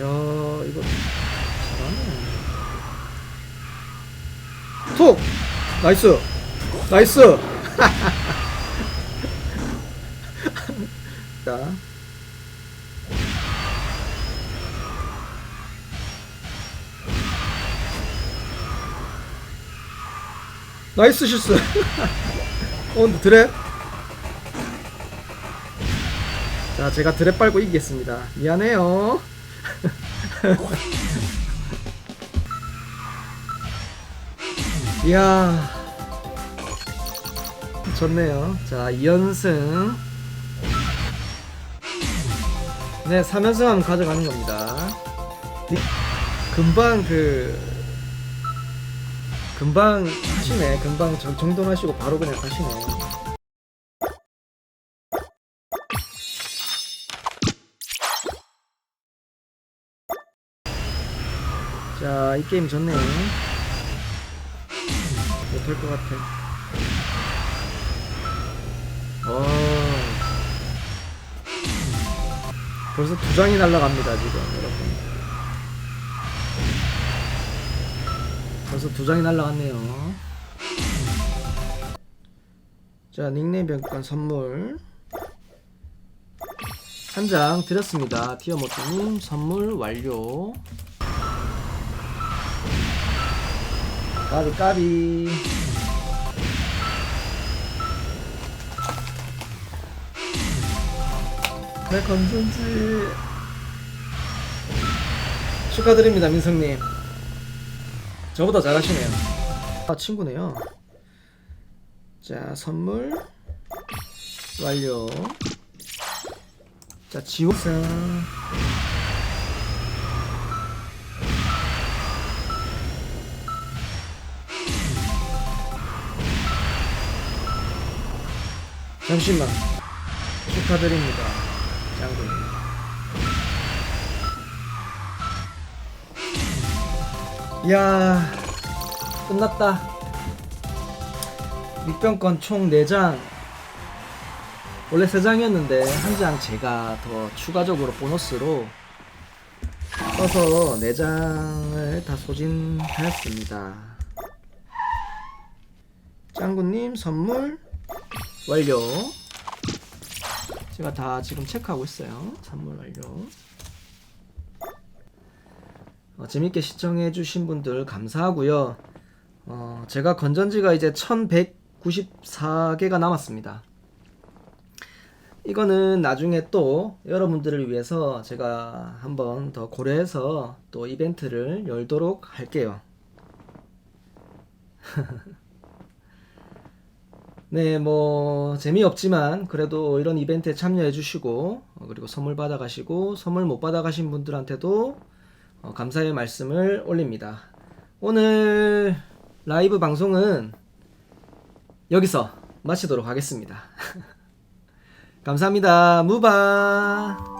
이거 잘하네. 톡! 나이스! 나이스! 자. 나이스 실수! 어, 근데 드랩? 자, 제가 드랩 빨고 이기겠습니다. 미안해요. 이야. 좋네요. 자, 2연승. 네, 3연승 하면 가져가는 겁니다. 니- 금방 그, 금방 하시네. 금방 정, 정돈하시고 바로 그냥 가시네. 자, 이 게임 좋네요. 못할 것 같아. 어. 벌써 두 장이 날라갑니다, 지금, 여러분. 벌써 두 장이 날라갔네요. 자, 닉네임 변관 선물. 한 장 드렸습니다. 티어 모토님 선물 완료. 까비 까비. 내 건전지 축하드립니다 민성님. 저보다 잘하시네요. 아 친구네요. 자 선물. 완료. 자 지옥상 잠시만. 축하드립니다 장군. 이야 끝났다. 밑병권 총 4장. 원래 3장이었는데 한 장 제가 더 추가적으로 보너스로 써서 4장을 다 소진하였습니다. 짱구님 선물 완료. 제가 다 지금 체크하고 있어요. 선물 완료. 어, 재밌게 시청해주신 분들 감사하고요. 어, 제가 건전지가 이제 1194개가 남았습니다. 이거는 나중에 또 여러분들을 위해서 제가 한번 더 고려해서 또 이벤트를 열도록 할게요. 네, 뭐 재미없지만 그래도 이런 이벤트에 참여해 주시고 어, 그리고 선물 받아 가시고 선물 못 받아 가신 분들한테도 어, 감사의 말씀을 올립니다. 오늘 라이브 방송은 여기서 마치도록 하겠습니다. 감사합니다. 무바